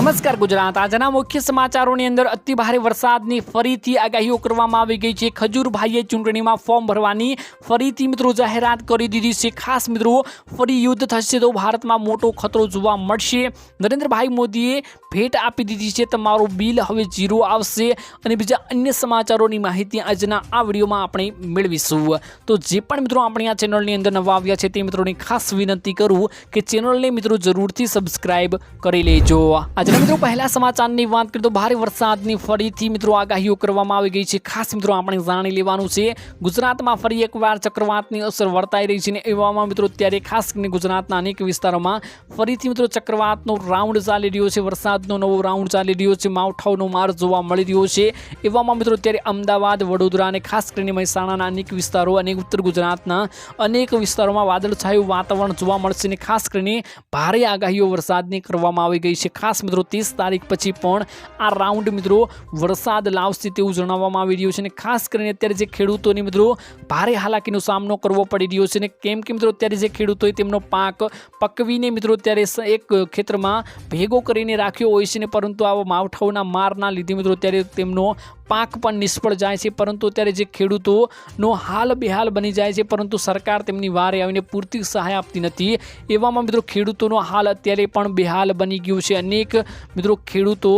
નમસ્કાર ગુજરાત. આજના મુખ્ય સમાચારોની અંદર અતિ ભારે વરસાદની ફરીથી આગાહીઓ કરવામાં આવી ગઈ છે. ખજૂરભાઈએ ચૂંટણીમાં ફોર્મ ભરવાની ફરીથી મિત્રો જાહેરાત કરી દીધી છે. ખાસ મિત્રો, ફરી યુદ્ધ થશે તો ભારતમાં મોટો ખતરો જોવા મળશે. નરેન્દ્રભાઈ મોદીએ ભેટ આપી દીધી છે. તમારું બિલ હવે ઝીરો આવશે અને બીજા અન્ય સમાચારોની માહિતી આજના આ વિડીયોમાં આપણે મેળવીશું. તો જે પણ મિત્રો આપણી આ ચેનલની અંદર નવા આવ્યા છે તે મિત્રોને ખાસ વિનંતી કરું કે ચેનલને મિત્રો જરૂરથી સબસ્ક્રાઈબ કરી લેજો. આજના મિત્રો, પહેલા સમાચારની વાત કરીએ તો ભારે વરસાદની ફરીથી મિત્રો આગાહીઓ કરવામાં આવી ગઈ છે. ખાસ મિત્રો આપણે જાણી લેવાનું છે, ગુજરાતમાં ફરી એકવાર ચક્રવાતની અસર વર્તાઈ રહી છે ને એવામાં મિત્રો અત્યારે ખાસ કરીને ગુજરાતના અનેક વિસ્તારોમાં ફરીથી મિત્રો ચક્રવાતનો રાઉન્ડ ચાલી રહ્યો છે, વરસાદનો નવો રાઉન્ડ ચાલી રહ્યો છે, માવઠાઓનો માર જોવા મળી રહ્યો છે. એવામાં મિત્રો અત્યારે અમદાવાદ, વડોદરા અને ખાસ કરીને મહેસાણાના અનેક વિસ્તારો અને ઉત્તર ગુજરાતના અનેક વિસ્તારોમાં વાદળછાયું વાતાવરણ જોવા મળશે અને ખાસ કરીને ભારે આગાહીઓ વરસાદની કરવામાં આવી ગઈ છે. ખાસ મિત્રો ત્રીસ તારીખ પછી પણ આ રાઉન્ડ મિત્રો વરસાદ લાવશે તેવું જણાવવામાં આવી રહ્યું છે અને ખાસ કરીને અત્યારે જે ખેડૂતોની મિત્રો ભારે હાલાકીનો સામનો કરવો પડી રહ્યો છે અને કેમ કે મિત્રો અત્યારે જે ખેડૂતોએ તેમનો પાક પકવીને મિત્રો અત્યારે એક ખેતરમાં ભેગો કરીને રાખ્યો હોય છે ને પરંતુ આવા માવઠાઓના મારના લીધે મિત્રો અત્યારે તેમનો પાક પણ નિષ્ફળ જાય છે, પરંતુ અત્યારે જે ખેડૂતોનો હાલ બેહાલ બની જાય છે, પરંતુ સરકાર તેમની વારે આવીને પૂરતી સહાય આપતી નથી. એવામાં મિત્રો ખેડૂતોનો હાલ અત્યારે પણ બેહાલ બની ગયું છે. અનેક મિત્રો ખેડૂતો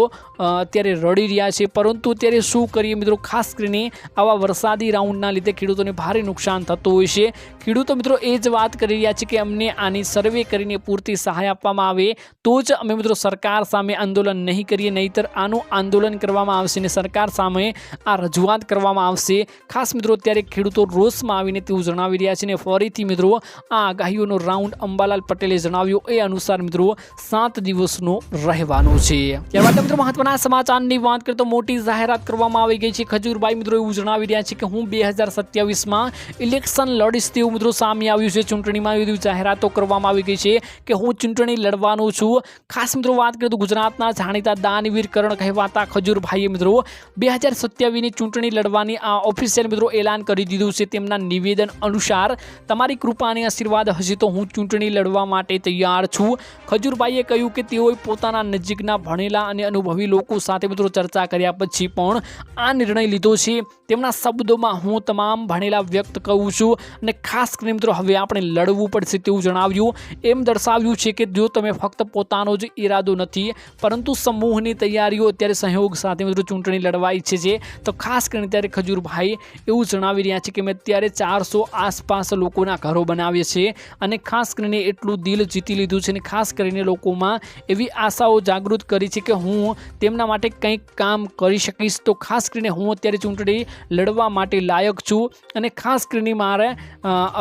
અત્યારે રડી રહ્યા છે, પરંતુ અત્યારે શું કરીએ મિત્રો? ખાસ કરીને આવા વરસાદી રાઉન્ડના લીધે ખેડૂતોને ભારે નુકસાન થતું હોય છે. ખેડૂતો મિત્રો એ જ વાત કરી રહ્યા છે કે અમને આની સર્વે કરીને પૂરતી સહાય આપવામાં આવે તો જ અમે મિત્રો સરકાર સામે આંદોલન નહીં કરીએ, નહીતર આનું આંદોલન કરવામાં આવશે અને સરકાર સામે આ રજૂઆત કરવામાં આવશે. ખાસ મિત્રો, અત્યારે ખેડૂતો રોષમાં આવીને તેવું જણાવી રહ્યા છે અને ફરીથી મિત્રો, આ આગાહીઓનો રાઉન્ડ અંબાલાલ પટેલે જણાવ્યું. એ અનુસાર મિત્રો, સાત દિવસનો રહેવાનો છે. ત્યારબાદ મિત્રો, મહત્વના સમાચારની વાત કરીએ મોટી જાહેરાત કરવામાં આવી ગઈ છે. ખજૂરભાઈ મિત્રો એવું જણાવી રહ્યા છે કે હું બે હજાર સત્યાવીસમાં ઇલેક્શન લડીશ તેવું મિત્રો સામે આવ્યું છે. ચૂંટણીમાં એવી જાહેરાતો કરવામાં આવી ગઈ છે કે હું ચૂંટણી લડવાનો છું. ખાસ મિત્રો વાત કરીએ તો ગુજરાતના જાણીતા દાનવીર કરણ કહેવાતા ખજૂરભાઈએ મિત્રો, બે હજાર સત્યાવીસની ચૂંટણી લડવાની આ ઓફિશિયલ મિત્રો એલાન કરી દીધું છે. તેમના નિવેદન અનુસાર તમારી કૃપા અને આશીર્વાદ હશે તો હું ચૂંટણી લડવા માટે તૈયાર છું. ખજૂરભાઈએ કહ્યું કે તેઓએ પોતાના નજીકના ભણેલા અને અનુભવી લોકો સાથે મિત્રો ચર્ચા કર્યા પછી પણ આ નિર્ણય લીધો છે. તેમના શબ્દોમાં હું તમામ ભણેલા વ્યક્ત કહું છું અને ખાસ કરીને મિત્રો હવે આપણે લડવું પડશે તેવું જણાવ્યું. એમ દર્શાવ્યું છે કે જો તમે ફક્ત પોતાનો જ ઈરાદો નથી, પરંતુ સમૂહની તૈયારીઓ, અત્યારે સહયોગ સાથે મિત્રો ચૂંટણી લડવા ઈચ્છે છે. તો ખાસ કરીને ત્યારે ખજૂરભાઈ એવું જણાવી રહ્યા છે કે મેં અત્યારે ચારસો આસપાસ લોકોના ઘરો બનાવીએ છે અને ખાસ કરીને એટલું દિલ જીતી લીધું છે અને ખાસ કરીને લોકોમાં એવી આશાઓ જાગૃત કરી છે કે હું તેમના માટે કંઈક કામ કરી શકીશ. તો ખાસ કરીને હું અત્યારે ચૂંટણી લડવા માટે લાયક છું અને ખાસ કરીને મારે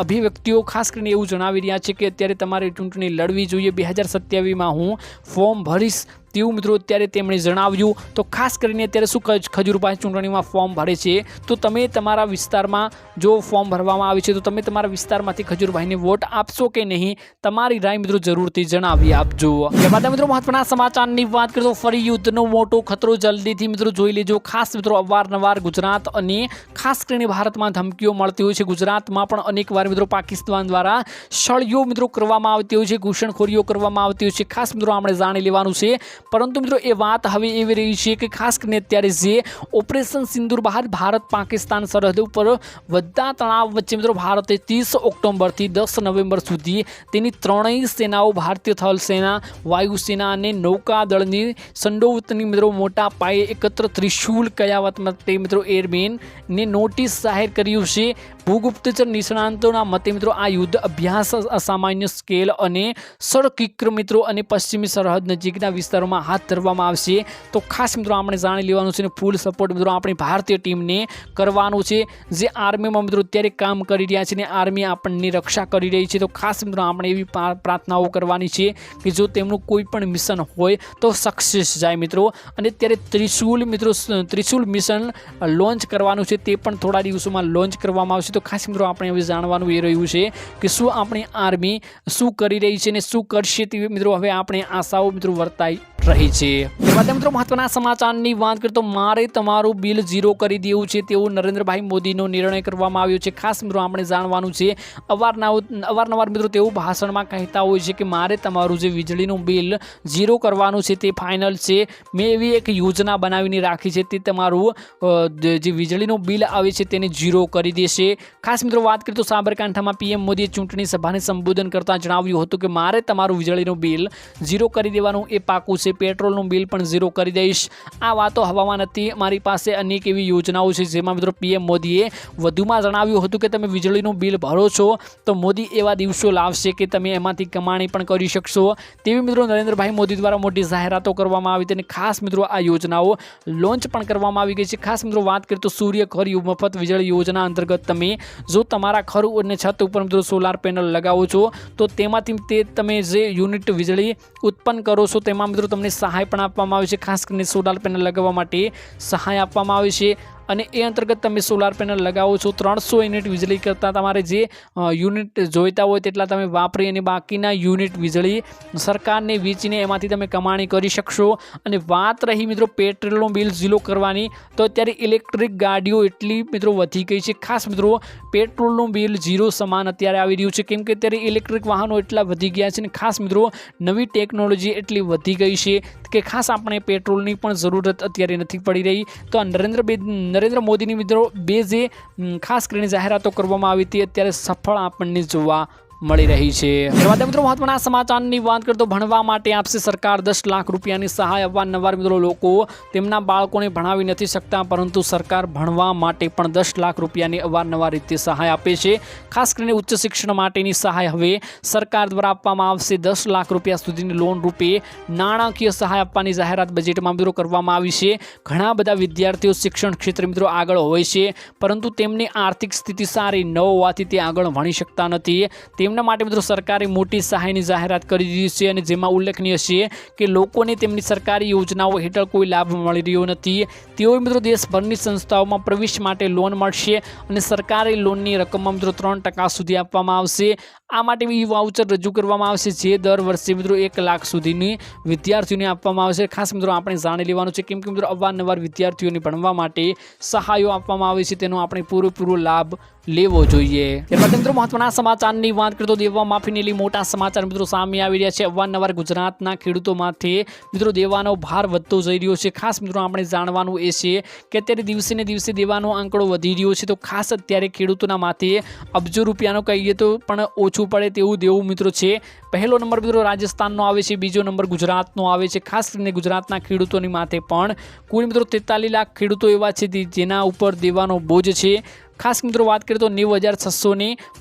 અભિવ્યક્તિઓ ખાસ કરીને એવું જણાવી રહ્યા છે કે અત્યારે તમારે ચૂંટણી લડવી જોઈએ. બે હજાર સત્યાવીસમાં હું ફોર્મ ભરીશ તેવું મિત્રો અત્યારે તેમણે જણાવ્યું. તો ખાસ કરીને અત્યારે શું ખજ- ખજૂરભાઈ ચૂંટણીમાં ફોર્મ ભરે છે. તો તમે તમારા વિસ્તારમાં જો ફોર્મ ભરવામાં આવે છે, તો તમે તમારા વિસ્તારમાંથી ખજૂરભાઈને વોટ આપશો કે નહીં? તમારી રાય મિત્રો જરૂરથી જણાવી આપજો. ત્યારબાદ મિત્રો મહત્વના સમાચારની વાત કરીએ તો ફરી યુદ્ધનો મોટો ખતરો જલ્દીથી મિત્રો જોઈ લેજો. ખાસ મિત્રો અવારનવાર ગુજરાત અને ખાસ કરીને ભારતમાં ધમકીઓ મળતી હોય છે. ગુજરાતમાં પણ અનેકવાર મિત્રો પાકિસ્તાન દ્વારા સળીઓ મિત્રો કરવામાં આવતી હોય છે, ઘૂસણખોરીઓ કરવામાં આવતી હોય છે. ખાસ મિત્રો આપણે જાણી લેવાનું છે પરંતુ મિત્રો, એ વાત હવે એવી રહી છે કે ખાસ કરીને અત્યારે જે ઓપરેશન સિંદુર બહાર ભારત પાકિસ્તાન સરહદ ઉપર વધતા તણાવ વચ્ચે મિત્રો, ભારતે ત્રીસ ઓક્ટોબરથી દસ નવેમ્બર સુધી તેની ત્રણેય સેનાઓ ભારતીય થલ સેના વાયુસેના અને નૌકાદળની સંડોવતની મિત્રો, મોટા પાયે એકત્ર ત્રિશુલ કયાવત માટે મિત્રો એરમેનને નોટિસ જાહેર કર્યું છે. ભૂગુપ્તચર નિષ્ણાંતોના મતે મિત્રો, આ યુદ્ધ અભ્યાસ અસામાન્ય સ્કેલ અને સરકિક્ર મિત્રો અને પશ્ચિમી સરહદ નજીકના વિસ્તારોમાં હાથ ધરવામાં આવશે. તો ખાસ મિત્રો આપણે જાણી લેવાનું છે અને ફૂલ સપોર્ટ મિત્રો આપણી ભારતીય ટીમને કરવાનું છે. જે આર્મીમાં મિત્રો અત્યારે કામ કરી રહ્યા છે અને આર્મી આપણને રક્ષા કરી રહી છે. તો ખાસ મિત્રો આપણે એવી પ્રાર્થનાઓ કરવાની છે કે જો તેમનું કોઈ પણ મિશન હોય તો સક્સેસ જાય મિત્રો. અને અત્યારે ત્રિશુલ મિત્રો ત્રિશુલ મિશન લોન્ચ કરવાનું છે. તે પણ થોડા દિવસોમાં લોન્ચ કરવામાં આવશે. તો ખાસ મિત્રો આપણે હવે જાણવાનું એ રહ્યું છે કે શું આપણી આર્મી શું કરી રહી છે અને શું કરશે તે મિત્રો હવે આપણે આશાઓ મિત્રો વર્તાઈ રહી છે. ત્યારબાદ મિત્રો મહત્વના સમાચારની વાત કરીએ તો મારે તમારું બિલ ઝીરો કરી દેવું છે તેવું નરેન્દ્રભાઈ મોદીનો નિર્ણય કરવામાં આવ્યો છે. ખાસ મિત્રો આપણે જાણવાનું છે અવારનવાર અવારનવાર મિત્રો તેવું ભાષણમાં કહેતા હોય છે કે મારે તમારું જે વીજળીનું બિલ ઝીરો કરવાનું છે તે ફાઇનલ છે. મેં એવી એક યોજના બનાવીને રાખી છે તે તમારું જે વીજળીનું બિલ આવે છે તેને ઝીરો કરી દેશે. ખાસ મિત્રો વાત કરીએ તો સાબરકાંઠામાં પીએમ મોદીએ ચૂંટણી સભાને સંબોધન કરતાં જણાવ્યું હતું કે મારે તમારું વીજળીનું બિલ ઝીરો કરી દેવાનું એ પાકું છે પેટ્રોલનું બિલ પણ ઝીરો કરી દઈશ. આ વાતો હવામાં નથી મારી પાસે અનેક એવી યોજનાઓ છે. જેમાં મિત્રો પીએમ મોદીએ વધુમાં જણાવ્યું હતું કે તમે વીજળીનું બિલ ભરો છો, તો મોદી એવા દિવસો લાવશે કે તમે એમાંથી કમાણી પણ કરી શકશો. તેવી મિત્રો નરેન્દ્રભાઈ મોદી દ્વારા મોટી જાહેરાતો કરવામાં આવી અને ખાસ મિત્રો આ યોજનાઓ લોન્ચ પણ કરવામાં આવી ગઈ છે. ખાસ મિત્રો વાત કરીએ તો સૂર્ય ઘર મફત વીજળી યોજના અંતર્ગત તમે જો તમારા ઘર અને છત ઉપર મિત્રો સોલાર પેનલ લગાવો છો, તો તેમાંથી તે તમે જે યુનિટ વીજળી ઉત્પન્ન કરો છો, તેમાં મિત્રો તમને સહાય પણ આપવામાં આવે છે, ખાસ કરીને સોલાર પેનલ લગાવવા માટે સહાય આપવામાં આવે છે. અને એ અંતર્ગત તમે સોલાર પેનલ લગાવો છો, ત્રણસો યુનિટ વીજળી કરતાં તમારે જે યુનિટ જોઈતા હોય તેટલા તમે વાપરી અને બાકીના યુનિટ વીજળી સરકારને વેચીને એમાંથી તમે કમાણી કરી શકશો. અને વાત રહી મિત્રો પેટ્રોલનું બિલ ઝીલો કરવાની, તો અત્યારે ઇલેક્ટ્રિક ગાડીઓ એટલી મિત્રો વધી ગઈ છે. ખાસ મિત્રો, પેટ્રોલનું બિલ ઝીરો સમાન અત્યારે આવી રહ્યું છે. કેમ કે અત્યારે ઇલેક્ટ્રિક વાહનો એટલા વધી ગયા છે અને ખાસ મિત્રો, નવી ટેકનોલોજી એટલી વધી ગઈ છે. કે ખાસ આપણે પેટ્રોલની પણ જરૂરત અત્યારે નથી પડી રહી. તો આ નરેન્દ્ર બે નરેન્દ્ર મોદીની મિત્રો બે જે ખાસ કરીને જાહેરાતો કરવામાં આવી હતી, અત્યારે સફળ આપણને જોવા મળી રહી છે. ત્યારબાદ મિત્રો મહત્વના સમાચારની વાત કરીએ તો ભણવા માટે આપશે સરકાર દસ લાખ રૂપિયાની સહાય અવારનવાર મિત્રો લોકો તેમના બાળકોને ભણાવી નથી શકતા, પરંતુ સરકાર ભણવા માટે પણ દસ લાખ રૂપિયાની અવારનવાર રીતે સહાય આપે છે. ખાસ કરીને ઉચ્ચ શિક્ષણ માટેની સહાય હવે સરકાર દ્વારા આપવામાં આવશે. દસ લાખ રૂપિયા સુધીની લોન રૂપે નાણાકીય સહાય આપવાની જાહેરાત બજેટમાં મિત્રો કરવામાં આવી છે. ઘણા બધા વિદ્યાર્થીઓ શિક્ષણ ક્ષેત્રે મિત્રો આગળ હોય છે, પરંતુ તેમની આર્થિક સ્થિતિ સારી ન હોવાથી તે આગળ ભણી શકતા નથી. તેમના માટે મિત્રો સરકારે મોટી સહાયની જાહેરાત કરી દીધી છે અને જેમાં ઉલ્લેખનીય છે કે લોકોને તેમની સરકારી યોજનાઓ હેઠળ કોઈ લાભ મળી રહ્યો નથી. તેઓ મિત્રો દેશભરની સંસ્થાઓમાં પ્રવેશ માટે લોન મળશે અને સરકારી લોનની રકમમાં મિત્રો ત્રણ ટકા સુધી આપવામાં આવશે. આ માટે ઈ વાઉચર રજૂ કરવામાં આવશે જે દર વર્ષે મિત્રો એક લાખ સુધીની વિદ્યાર્થીઓને આપવામાં આવશે. ખાસ મિત્રો આપણે જાણી લેવાનું છે કેમ કે મિત્રો અવારનવાર વિદ્યાર્થીઓને ભણવા માટે સહાયો આપવામાં આવે છે. તેનો આપણે પૂરેપૂરો લાભ લેવો જોઈએ. ત્યારબાદ મિત્રો મહત્વના સમાચારની વાત કરીએ તો દેવા માફીને લઈ મોટા સમાચાર મિત્રો સામે આવી રહ્યા છે. અવારનવાર ગુજરાતના ખેડૂતો માથે મિત્રો દેવાનો ભાર વધતો જઈ રહ્યો છે. ખાસ મિત્રો આપણે જાણવાનું એ છે કે અત્યારે દિવસે ને દિવસે દેવાનો આંકડો વધી રહ્યો છે. તો ખાસ અત્યારે ખેડૂતોના માથે અબજો રૂપિયાનો કહીએ તો પણ ઓછું પડે તેવું દેવું મિત્રો છે. પહેલો નંબર મિત્રો રાજસ્થાનનો આવે છે. બીજો નંબર ગુજરાતનો આવે છે. ખાસ કરીને ગુજરાતના ખેડૂતોની માથે પણ કુલ મિત્રો તેતાલીસ લાખ ખેડૂતો એવા છે જેના ઉપર દેવાનો બોજ છે. ખાસ મિત્રો વાત કરીએ તો નેવું હજાર છસો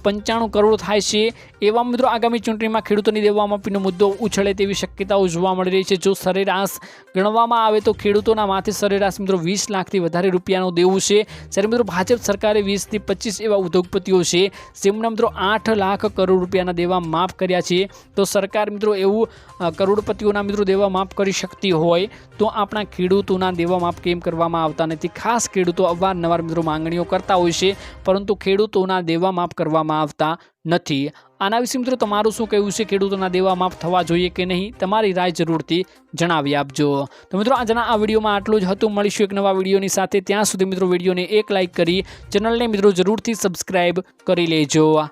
પંચાણું કરોડ થાય છે. એવા મિત્રો આગામી ચૂંટણીમાં ખેડૂતોની દેવા માફીનો મુદ્દો ઉછળે તેવી શક્યતાઓ જોવા મળી રહી છે. જો સરેરાશ ગણવામાં આવે તો ખેડૂતોના માથે સરેરાશ મિત્રો વીસ લાખથી વધારે રૂપિયાનું દેવું છે. જ્યારે મિત્રો ભાજપ સરકારે વીસથી પચીસ એવા ઉદ્યોગપતિઓ છે જેમના મિત્રો આઠ લાખ કરોડ રૂપિયાના દેવા માફ કર્યા છે. તો સરકાર મિત્રો એવું કરોડપતિઓના મિત્રો દેવા માફ કરી શકતી હોય તો આપણા ખેડૂતોના દેવા માફ કેમ કરવામાં આવતા નથી? ખાસ ખેડૂતો અવારનવાર મિત્રો માંગણીઓ કરતા હોય છે. પરંતુ ખેડૂતોના દેવા માફ કરવામાં આવતા નથી. આના વિશે મિત્રો તમારું શું કહેવું છે? ખેડૂતોના દેવા માફ થવા જોઈએ કે નહીં? તમારી રાય જરૂરથી જણાવી આપજો. તો મિત્રો આજના આ વિડીયોમાં આટલું જ હતું. મળીશું એક નવા વિડીયોની સાથે. ત્યાં સુધી મિત્રો વિડીયોને એક લાઇક કરી ચેનલને મિત્રો જરૂરથી સબસ્ક્રાઈબ કરી લેજો.